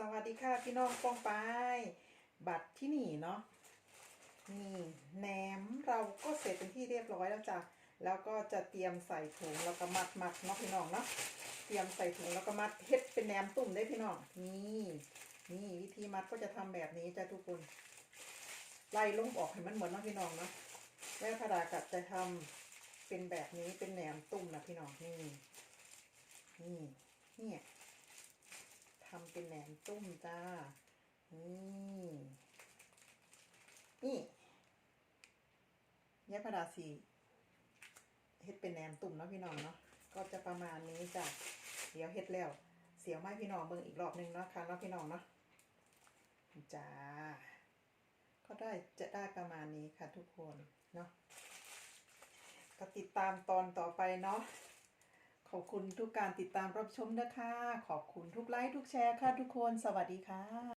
สวัสดีค่ะพี่น้องป้องไป บัตรที่นี่เนาะนี่แหนมเราก็เสร็จเป็นที่เรียบร้อยแล้วจ้ะแล้วก็จะเตรียมใส่ถุงแล้วก็มัดมัดเนาะพี่น้องเนาะเตรียมใส่ถุงแล้วก็มัดเฮ็ดเป็นแหนมตุ่มได้พี่น้องนี่นี่วิธีมัดก็จะทำแบบนี้จ้ะทุกคนไล่ลงออกให้มันเหมือนเนาะพี่น้องเนาะแม่พระดากัดจะทำเป็นแบบนี้เป็นแหนมตุ่มนะพี่น้องนี่นี่เนี่ย เป็นแหนมตุ้มจ้า นี่นี่ยะพดาสีเฮ็ดเป็นแหนมตุ่มเนาะพี่น้องเนาะก็จะประมาณนี้จ้ะเดี๋ยวเฮ็ดแล้ว เสียวไม้พี่น้องเบิ่งอีกรอบหนึงเนาะค่ะเนาะพี่น้องเนาะจ้าก็ได้จะได้ประมาณนี้ค่ะทุกคนเนาะก็ติดตามตอนต่อไปเนาะ ขอบคุณทุกการติดตามรับชมนะคะ ขอบคุณทุกไลค์ทุกแชร์ค่ะทุกคน สวัสดีค่ะ